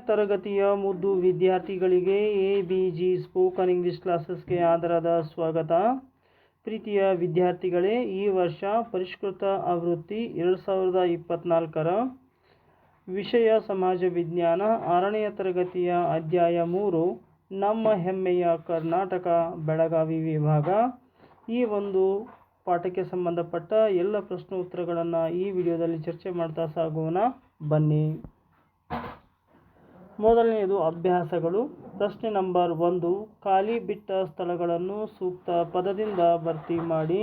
ತರಗತಿಯ ಮುದ್ದು ವಿದ್ಯಾರ್ಥಿಗಳಿಗೆ A B G spoken English ಕ್ಲಾಸಸ್ಗೆ ಆಧಾರದ ಸ್ವಾಗತ. ಪ್ರೀತಿಯ ವಿದ್ಯಾರ್ಥಿಗಳೇ, ಈ ವರ್ಷ ಪರಿಷ್ಕೃತ ಆವೃತ್ತಿ ಎರಡು ಸಾವಿರದ ಇಪ್ಪತ್ತ್ನಾಲ್ಕರ ವಿಷಯ ಸಮಾಜ ವಿಜ್ಞಾನ ಆರನೇ ತರಗತಿಯ ಅಧ್ಯಾಯ ಮೂರು, ನಮ್ಮ ಹೆಮ್ಮೆಯ ಕರ್ನಾಟಕ ಬೆಳಗಾವಿ ವಿಭಾಗ. ಈ ಒಂದು ಪಾಠಕ್ಕೆ ಸಂಬಂಧಪಟ್ಟ ಎಲ್ಲ ಪ್ರಶ್ನೋತ್ತರಗಳನ್ನು ಈ ವಿಡಿಯೋದಲ್ಲಿ ಚರ್ಚೆ ಮಾಡ್ತಾ ಸಾಗೋಣ. ಬನ್ನಿ. ಮೊದಲನೆಯದು ಅಭ್ಯಾಸಗಳು. ಪ್ರಶ್ನೆ ನಂಬರ್ ಒಂದು, ಖಾಲಿ ಬಿಟ್ಟ ಸ್ಥಳಗಳನ್ನು ಸೂಕ್ತ ಪದದಿಂದ ಭರ್ತಿ ಮಾಡಿ.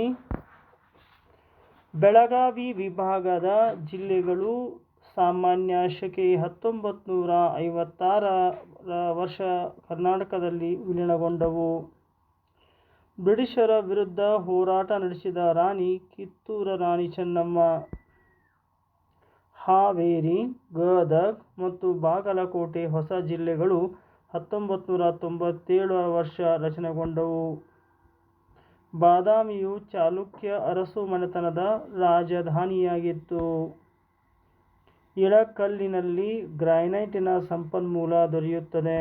ಬೆಳಗಾವಿ ವಿಭಾಗದ ಜಿಲ್ಲೆಗಳು ಸಾಮಾನ್ಯ ಶಕೆ ಹತ್ತೊಂಬತ್ತು ನೂರ ಐವತ್ತಾರರ ವರ್ಷ ಕರ್ನಾಟಕದಲ್ಲಿ ವಿಲೀನಗೊಂಡವು. ಬ್ರಿಟಿಷರ ವಿರುದ್ಧ ಹೋರಾಟ ನಡೆಸಿದ ರಾಣಿ ಕಿತ್ತೂರ ರಾಣಿ ಚೆನ್ನಮ್ಮ. ಹಾವೇರಿ, ಗದಗ್ ಮತ್ತು ಬಾಗಲಕೋಟೆ ಹೊಸ ಜಿಲ್ಲೆಗಳು ಹತ್ತೊಂಬತ್ತು ನೂರ ತೊಂಬತ್ತೇಳರ ವರ್ಷ ರಚನೆಗೊಂಡವು. ಬಾದಾಮಿಯು ಚಾಲುಕ್ಯ ಅರಸು ಮನೆತನದ ರಾಜಧಾನಿಯಾಗಿತ್ತು. ಇಳಕಲ್ಲಿನಲ್ಲಿ ಗ್ರ್ಯಾನೈಟಿನ ಸಂಪನ್ಮೂಲ ದೊರೆಯುತ್ತದೆ.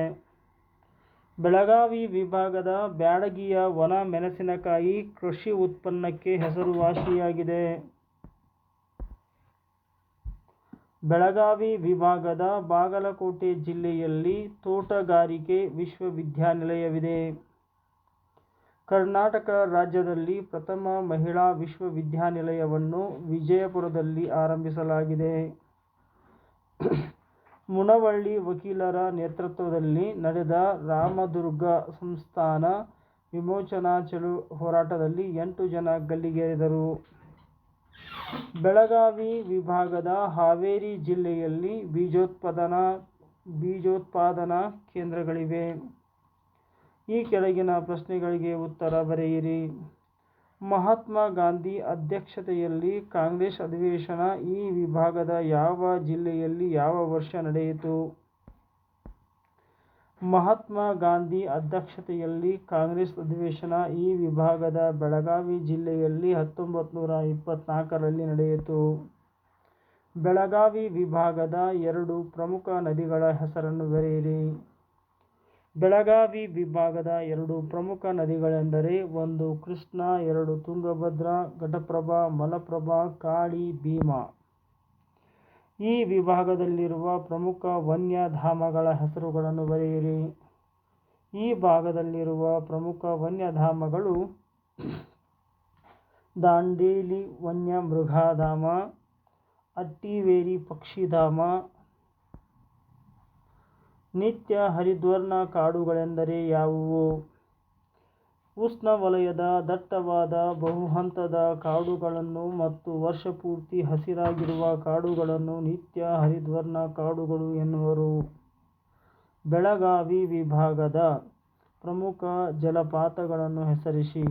ಬೆಳಗಾವಿ ವಿಭಾಗದ ಬ್ಯಾಡಗಿಯ ಒಣ ಮೆಣಸಿನಕಾಯಿ ಕೃಷಿ ಉತ್ಪನ್ನಕ್ಕೆ ಹೆಸರುವಾಸಿಯಾಗಿದೆ. ಬೆಳಗಾವಿ ವಿಭಾಗದ ಬಾಗಲಕೋಟೆ ಜಿಲ್ಲೆಯಲ್ಲಿ ತೋಟಗಾರಿಕೆ ವಿಶ್ವವಿದ್ಯಾನಿಲಯವಿದೆ. ಕರ್ನಾಟಕ ರಾಜ್ಯದಲ್ಲಿ ಪ್ರಥಮ ಮಹಿಳಾ ವಿಶ್ವವಿದ್ಯಾನಿಲಯವನ್ನು ವಿಜಯಪುರದಲ್ಲಿ ಆರಂಭಿಸಲಾಗಿದೆ. ಮುನವಳ್ಳಿ ವಕೀಲರ ನೇತೃತ್ವದಲ್ಲಿ ನಡೆದ ರಾಮದುರ್ಗ ಸಂಸ್ಥಾನ ವಿಮೋಚನಾ ಚಳು ಹೋರಾಟದಲ್ಲಿ ಎಂಟು ಜನ ಗಲ್ಲಿಗೇರಿದರು. ಬೆಳಗಾವಿ ವಿಭಾಗದ ಹಾವೇರಿ ಜಿಲ್ಲೆಯಲ್ಲಿ ಬೀಜೋತ್ಪಾದನಾ ಬೀಜೋತ್ಪಾದನಾ ಕೇಂದ್ರಗಳಿವೆ. ಈ ಕೆಳಗಿನ ಪ್ರಶ್ನೆಗಳಿಗೆ ಉತ್ತರ ಬರೆಯಿರಿ. ಮಹಾತ್ಮ ಗಾಂಧಿ ಅಧ್ಯಕ್ಷತೆಯಲ್ಲಿ ಕಾಂಗ್ರೆಸ್ ಅಧಿವೇಶನ ಈ ವಿಭಾಗದ ಯಾವ ಜಿಲ್ಲೆಯಲ್ಲಿ ಯಾವ ವರ್ಷ ನಡೆಯಿತು? ಮಹಾತ್ಮ ಗಾಂಧಿ ಅಧ್ಯಕ್ಷತೆಯಲ್ಲಿ ಕಾಂಗ್ರೆಸ್ ಅಧಿವೇಶನ ಈ ವಿಭಾಗದ ಬೆಳಗಾವಿ ಜಿಲ್ಲೆಯಲ್ಲಿ ಹತ್ತೊಂಬತ್ತು ನೂರ ಇಪ್ಪತ್ತ್ನಾಲ್ಕರಲ್ಲಿ ನಡೆಯಿತು. ಬೆಳಗಾವಿ ವಿಭಾಗದ ಎರಡು ಪ್ರಮುಖ ನದಿಗಳ ಹೆಸರನ್ನು ಬರೆಯಿರಿ. ಬೆಳಗಾವಿ ವಿಭಾಗದ ಎರಡು ಪ್ರಮುಖ ನದಿಗಳೆಂದರೆ ಒಂದು ಕೃಷ್ಣ, ಎರಡು ತುಂಗಭದ್ರಾ, ಘಟಪ್ರಭಾ, ಮಲಪ್ರಭಾ, ಕಾಳಿ, ಭೀಮಾ. ಈ ವಿಭಾಗದಲ್ಲಿರುವ ಪ್ರಮುಖ ವನ್ಯಧಾಮಗಳ ಹೆಸರುಗಳನ್ನು ಬರೆಯಿರಿ. ಈ ಭಾಗದಲ್ಲಿರುವ ಪ್ರಮುಖ ವನ್ಯಧಾಮಗಳು ದಾಂಡೇಲಿ ವನ್ಯಮೃಗಧಾಮ ಅಟ್ಟಿವೇರಿ ಪಕ್ಷಿಧಾಮ, ನಿತ್ಯ ಹರಿದ್ವರ್ಣ ಕಾಡುಗಳೆಂದರೆ ಯಾವುವು? ಉಷ್ಣವಲಯದ ದಟ್ಟವಾದ ಬಹುಹಂತದ ಕಾಡುಗಳನ್ನು ಮತ್ತು ವರ್ಷಪೂರ್ತಿ ಹಸಿರಾಗಿರುವ ಕಾಡುಗಳನ್ನು ನಿತ್ಯ ಹರಿದ್ವರ್ಣ ಕಾಡುಗಳು ಎನ್ನುವರು. ಬೆಳಗಾವಿ ವಿಭಾಗದ ಪ್ರಮುಖ ಜಲಪಾತಗಳನ್ನು ಹೆಸರಿಸಿ.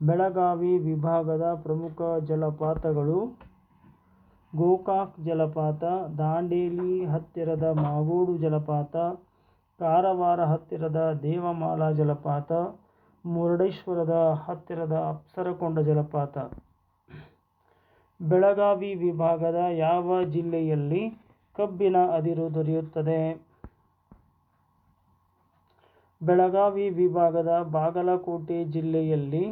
ಬೆಳಗಾವಿ ವಿಭಾಗದ ಪ್ರಮುಖ ಜಲಪಾತಗಳು ಗೋಕಾಕ್ ಜಲಪಾತ, ದಾಂಡೇಲಿ ಹತ್ತಿರದ ಮಾಗೋಡು ಜಲಪಾತ, ಕಾರವಾರ ಹತ್ತಿರದ ದೇವಮಾಲಾ ಜಲಪಾತ ಮುರುಡೇಶ್ವರದ ಹತ್ತಿರದ ಅಪ್ಸರಕೊಂಡ ಜಲಪಾತ. ಬೆಳಗಾವಿ ವಿಭಾಗದ ಯಾವ ಜಿಲ್ಲೆಯಲ್ಲಿ ಕಬ್ಬಿನ ಅದಿರು ದೊರೆಯುತ್ತದೆ? ಬೆಳಗಾವಿ ವಿಭಾಗದ ಬಾಗಲಕೋಟೆ ಜಿಲ್ಲೆಯಲ್ಲಿ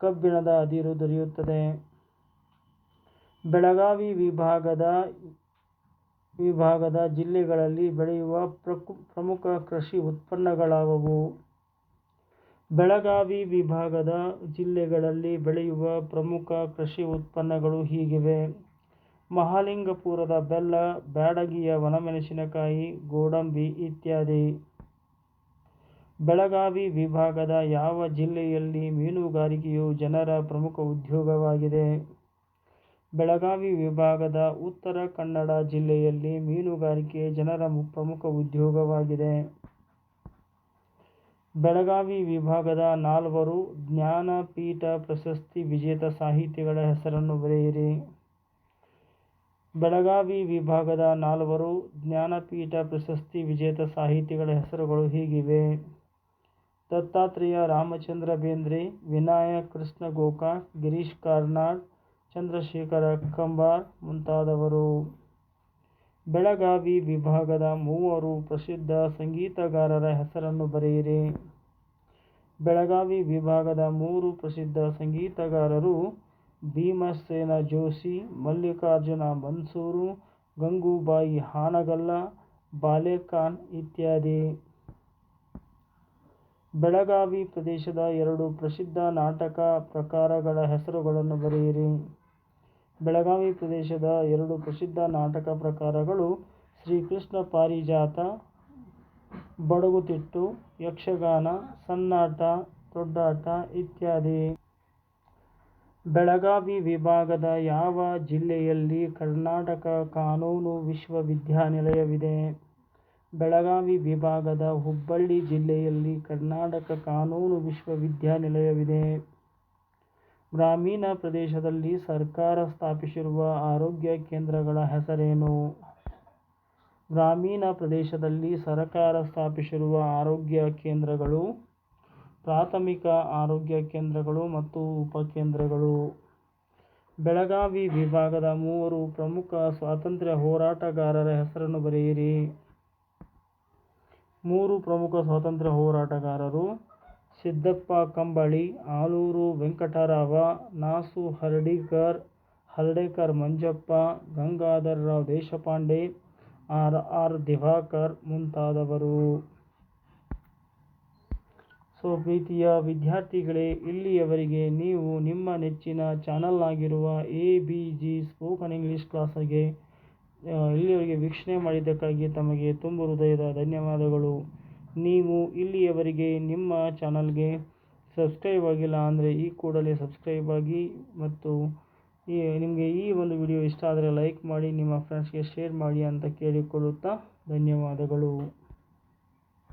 ಕಬ್ಬಿಣದ ಅದಿರು ದೊರೆಯುತ್ತದೆ. ಬೆಳಗಾವಿ ವಿಭಾಗದ ವಿಭಾಗದ ಜಿಲ್ಲೆಗಳಲ್ಲಿ ಬೆಳೆಯುವ ಪ್ರಮುಖ ಕೃಷಿ ಉತ್ಪನ್ನಗಳಾವುವು? ಬೆಳಗಾವಿ ವಿಭಾಗದ ಜಿಲ್ಲೆಗಳಲ್ಲಿ ಬೆಳೆಯುವ ಪ್ರಮುಖ ಕೃಷಿ ಉತ್ಪನ್ನಗಳು ಹೀಗಿವೆ. ಮಹಾಲಿಂಗಪುರದ ಬೆಲ್ಲ, ಬ್ಯಾಡಗಿಯ ಒಣಮೆಣಸಿನಕಾಯಿ, ಗೋಡಂಬಿ ಇತ್ಯಾದಿ. ಬೆಳಗಾವಿ ವಿಭಾಗದ ಯಾವ ಜಿಲ್ಲೆಯಲ್ಲಿ ಮೀನುಗಾರಿಕೆಯು ಜನರ ಪ್ರಮುಖ ಉದ್ಯೋಗವಾಗಿದೆ? ಬೆಳಗಾವಿ ವಿಭಾಗದ ಉತ್ತರ ಕನ್ನಡ ಜಿಲ್ಲೆಯಲ್ಲಿ ಮೀನುಗಾರಿಕೆ ಜನರ ಪ್ರಮುಖ ಉದ್ಯೋಗವಾಗಿದೆ. ಬೆಳಗಾವಿ ವಿಭಾಗದ ನಾಲ್ವರು ಜ್ಞಾನಪೀಠ ಪ್ರಶಸ್ತಿ ವಿಜೇತ ಸಾಹಿತಿಗಳ ಹೆಸರನ್ನು ಬರೆಯಿರಿ. ಬೆಳಗಾವಿ ವಿಭಾಗದ ನಾಲ್ವರು ಜ್ಞಾನಪೀಠ ಪ್ರಶಸ್ತಿ ವಿಜೇತ ಸಾಹಿತಿಗಳ ಹೆಸರುಗಳು ಹೀಗಿವೆ. ದತ್ತಾತ್ರೇಯ ರಾಮಚಂದ್ರ ಬೇಂದ್ರೆ, ವಿನಾಯಕ್ ಕೃಷ್ಣ ಗೋಕಾಕ್, ಗಿರೀಶ್ ಕಾರ್ನಾಡ್, ಚಂದ್ರಶೇಖರ ಕಂಬಾರ್ ಮುಂತಾದವರು. ಬೆಳಗಾವಿ ವಿಭಾಗದ ಮೂವರು ಪ್ರಸಿದ್ಧ ಸಂಗೀತಗಾರರ ಹೆಸರನ್ನು ಬರೆಯಿರಿ. ಬೆಳಗಾವಿ ವಿಭಾಗದ ಮೂರು ಪ್ರಸಿದ್ಧ ಸಂಗೀತಗಾರರು ಭೀಮಸೇನ ಜೋಶಿ, ಮಲ್ಲಿಕಾರ್ಜುನ ಮನ್ಸೂರು, ಗಂಗೂಬಾಯಿ ಹಾನಗಲ್ಲ, ಬಾಲೇಖಾನ್ ಇತ್ಯಾದಿ. ಬೆಳಗಾವಿ ಪ್ರದೇಶದ ಎರಡು ಪ್ರಸಿದ್ಧ ನಾಟಕ ಪ್ರಕಾರಗಳ ಹೆಸರುಗಳನ್ನು ಬರೆಯಿರಿ. ಬೆಳಗಾವಿ ಪ್ರದೇಶದ ಎರಡು ಪ್ರಸಿದ್ಧ ನಾಟಕ ಪ್ರಕಾರಗಳು ಶ್ರೀಕೃಷ್ಣ ಪಾರಿಜಾತ, ಬಡಗುತಿಟ್ಟು, ಯಕ್ಷಗಾನ, ಸನ್ನಾಟ, ದೊಡ್ಡಾಟ ಇತ್ಯಾದಿ. ಬೆಳಗಾವಿ ವಿಭಾಗದ ಯಾವ ಜಿಲ್ಲೆಯಲ್ಲಿ ಕರ್ನಾಟಕ ಕಾನೂನು ವಿಶ್ವವಿದ್ಯಾನಿಲಯವಿದೆ? ಬೆಳಗಾವಿ ವಿಭಾಗದ ಹುಬ್ಬಳ್ಳಿ ಜಿಲ್ಲೆಯಲ್ಲಿ ಕರ್ನಾಟಕ ಕಾನೂನು ವಿಶ್ವವಿದ್ಯಾನಿಲಯವಿದೆ. ಗ್ರಾಮೀಣ ಪ್ರದೇಶದಲ್ಲಿ ಸರ್ಕಾರ ಸ್ಥಾಪಿಸಿರುವ ಆರೋಗ್ಯ ಕೇಂದ್ರಗಳ ಹೆಸರೇನು? ಗ್ರಾಮೀಣ ಪ್ರದೇಶದಲ್ಲಿ ಸರ್ಕಾರ ಸ್ಥಾಪಿಸಿರುವ ಆರೋಗ್ಯ ಕೇಂದ್ರಗಳು, ಪ್ರಾಥಮಿಕ ಆರೋಗ್ಯ ಕೇಂದ್ರಗಳು ಮತ್ತು ಉಪಕೇಂದ್ರಗಳು ಬೆಳಗಾವಿ ವಿಭಾಗದ ಮೂವರು ಪ್ರಮುಖ ಸ್ವಾತಂತ್ರ್ಯ ಹೋರಾಟಗಾರರ ಹೆಸರನ್ನು ಬರೆಯಿರಿ. ಮೂರು ಪ್ರಮುಖ ಸ್ವಾತಂತ್ರ್ಯ ಹೋರಾಟಗಾರರು ಸಿದ್ದಪ್ಪ ಕಂಬಳಿ, ಆಲೂರು ವೆಂಕಟರಾವ, ನಾಸು ಹರ್ಡಿಕರ್ ಹರ್ಡೇಕರ್ ಮಂಜಪ್ಪ ಗಂಗಾಧರರಾವ್ ದೇಶಪಾಂಡೆ, ಆರ್ ಆರ್ ದಿವಾಕರ್ ಮುಂತಾದವರು. ಸೊ ಪ್ರೀತಿಯ ವಿದ್ಯಾರ್ಥಿಗಳೇ, ಇಲ್ಲಿಯವರಿಗೆ ನೀವು ನಿಮ್ಮ ನೆಚ್ಚಿನ ಚಾನಲ್ ಆಗಿರುವ A B G spoken English ಕ್ಲಾಸಿಗೆ ಇಲ್ಲಿಯವರೆಗೆ ವೀಕ್ಷಣೆ ಮಾಡಿದ್ದಕ್ಕಾಗಿ ತಮಗೆ ತುಂಬು ಹೃದಯದ ಧನ್ಯವಾದಗಳು. ನೀವು ಇಲ್ಲಿಯವರೆಗೆ ನಿಮ್ಮ ಚಾನಲ್ಗೆ ಸಬ್ಸ್ಕ್ರೈಬ್ ಆಗಿಲ್ಲ ಅಂದರೆ ಈ ಕೂಡಲೇ ಸಬ್ಸ್ಕ್ರೈಬ್ ಆಗಿ ಮತ್ತು ಈ ನಿಮಗೆ ಈ ಒಂದು ವಿಡಿಯೋ ಇಷ್ಟ ಆದರೆ ಲೈಕ್ ಮಾಡಿ, ನಿಮ್ಮ ಫ್ರೆಂಡ್ಸ್ಗೆ ಶೇರ್ ಮಾಡಿ ಅಂತ ಕೇಳಿಕೊಳ್ಳುತ್ತಾ ಧನ್ಯವಾದಗಳು.